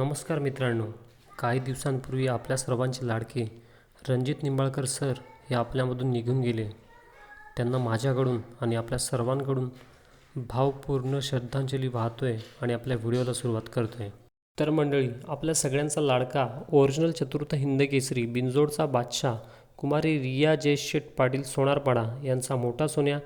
नमस्कार मित्रांनो. काही दिवसांपूर्वी आपल्या सर्वांचे लाडके रणजित निंबाळकर सर हे आपल्यामधून निघून गेले. त्यांना माझ्याकडून आणि आपल्या सर्वांकडून भावपूर्ण श्रद्धांजली वाहतोय आणि आपल्या व्हिडिओला सुरुवात करतो आहे तर मंडळी आपल्या सगळ्यांचा लाडका ओरिजिनल चतुर्थ हिंद केसरी बिंजोडचा बादशाह कुमारी रिया जयशेठ पाटील सोनारपाडा यांचा मोठा सोन्या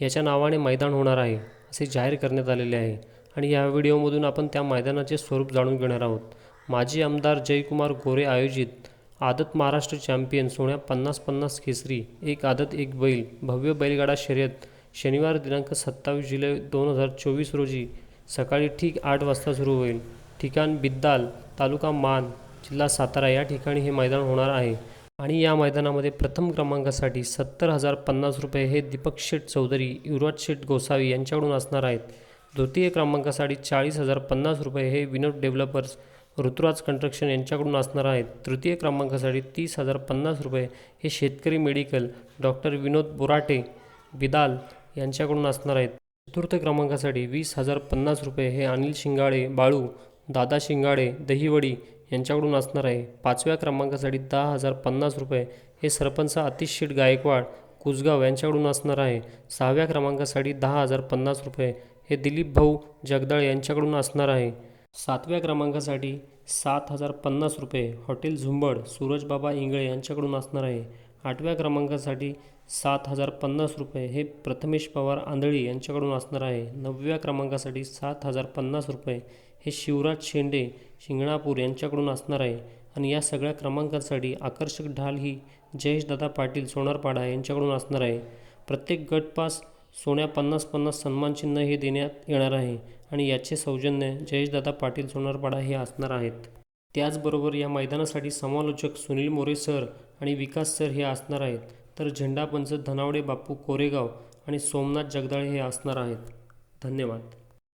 याच्या नावाने मैदान होणार आहे असे जाहीर करण्यात आलेले आहे. आणि या व्हिडिओमधून आपण त्या मैदानाचे स्वरूप जाणून घेणार आहोत. माजी आमदार जयकुमार गोरे आयोजित आदत महाराष्ट्र चॅम्पियन सोन्या पन्नास पन्नास केसरी एक आदत एक बैल भव्य बैलगाडा शर्यत शनिवार दिनांक सत्तावीस जुलै दोन हजार चोवीस रोजी सकाळी ठीक आठ वाजता सुरू होईल. ठिकाण बिद्दाल तालुका मान जिल्हा सातारा या ठिकाणी हे मैदान होणार आहे. आणि या मैदानामध्ये प्रथम क्रमांकासाठी सत्तर हजार पन्नास रुपये हे दीपक शेठ चौधरी युवराज शेठ गोसावी यांच्याकडून असणार आहेत. द्वितीय क्रमांकासाठी चाळीस हजार पन्नास रुपये हे विनोद डेव्हलपर्स ऋतुराज कन्स्ट्रक्शन यांच्याकडून असणार आहेत. तृतीय क्रमांकासाठी तीस हजार पन्नास रुपये हे शेतकरी मेडिकल डॉक्टर विनोद बोराटे बिदाल यांच्याकडून असणार आहेत. चतुर्थ क्रमांकासाठी वीस हजार पन्नास रुपये हे अनिल शिंगाळे बाळू दादा शिंगाळे दहिवडी यांच्याकडून असणार आहे. पाचव्या क्रमांकासाठी दहा हजार पन्नास रुपये हे सरपंच आतिश शेठ गायकवाड कुसगाव यांच्याकडून असणार आहे. सहाव्या क्रमांकासाठी दहा हजार पन्नास रुपये हे दिलीप भाऊ जगदाळ यांच्याकडून असणार आहे. सातव्या क्रमांकासाठी सात हजार पन्नास रुपये हॉटेल झुंबड सूरजबाबा इंगळे यांच्याकडून असणार आहे. आठव्या क्रमांकासाठी सात हजार पन्नास रुपये हे प्रथमेश पवार आंधळी यांच्याकडून असणार आहे. नवव्या क्रमांकासाठी सात हजार पन्नास रुपये हे शिवराज शेंडे शिंगणापूर यांच्याकडून असणार आहे. आणि या सगळ्या क्रमांकांसाठी आकर्षक ढाल ही जयेशदादा पाटील सोनारपाडा यांच्याकडून असणार आहे. प्रत्येक गटपास सोन्या पन्नास पन्नास सन्मानचिन्ह हे देण्यात येणार आहे आणि याचे सौजन्य जयेशदादा पाटील सोनारपाडा हे असणार आहेत. त्याचबरोबर या मैदानासाठी समालोचक सुनील मोरे सर आणि विकास सर हे असणार आहेत. तर झेंडापंच धनावडे बापू कोरेगाव आणि सोमनाथ जगदाळे हे असणार आहेत. धन्यवाद.